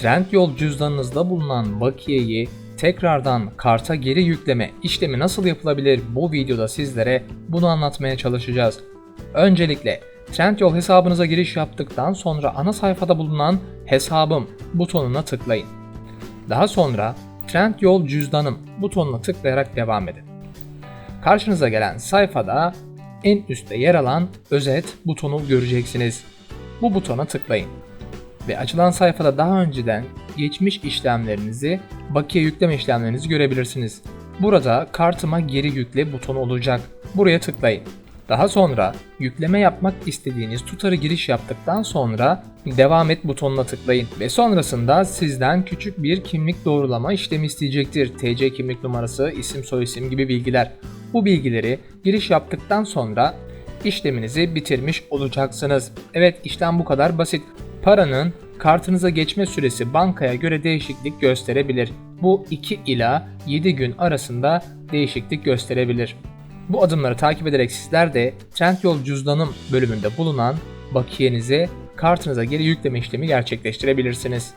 Trendyol cüzdanınızda bulunan bakiyeyi tekrardan karta geri yükleme işlemi nasıl yapılabilir bu videoda sizlere bunu anlatmaya çalışacağız. Öncelikle Trendyol hesabınıza giriş yaptıktan sonra ana sayfada bulunan hesabım butonuna tıklayın. Daha sonra Trendyol cüzdanım butonuna tıklayarak devam edin. Karşınıza gelen sayfada en üstte yer alan özet butonu göreceksiniz. Bu butona tıklayın ve açılan sayfada daha önceden geçmiş işlemlerinizi, bakiye yükleme işlemlerinizi görebilirsiniz. Burada kartıma geri yükle butonu olacak. Buraya tıklayın. Daha sonra yükleme yapmak istediğiniz tutarı giriş yaptıktan sonra devam et butonuna tıklayın ve sonrasında sizden küçük bir kimlik doğrulama işlemi isteyecektir. TC kimlik numarası, isim soyisim gibi bilgiler. Bu bilgileri giriş yaptıktan sonra işleminizi bitirmiş olacaksınız. Evet işlem bu kadar basit. Paranın kartınıza geçme süresi bankaya göre değişiklik gösterebilir. Bu 2 ila 7 gün arasında değişiklik gösterebilir. Bu adımları takip ederek sizler de Trendyol cüzdanım bölümünde bulunan bakiyenizi kartınıza geri yükleme işlemi gerçekleştirebilirsiniz.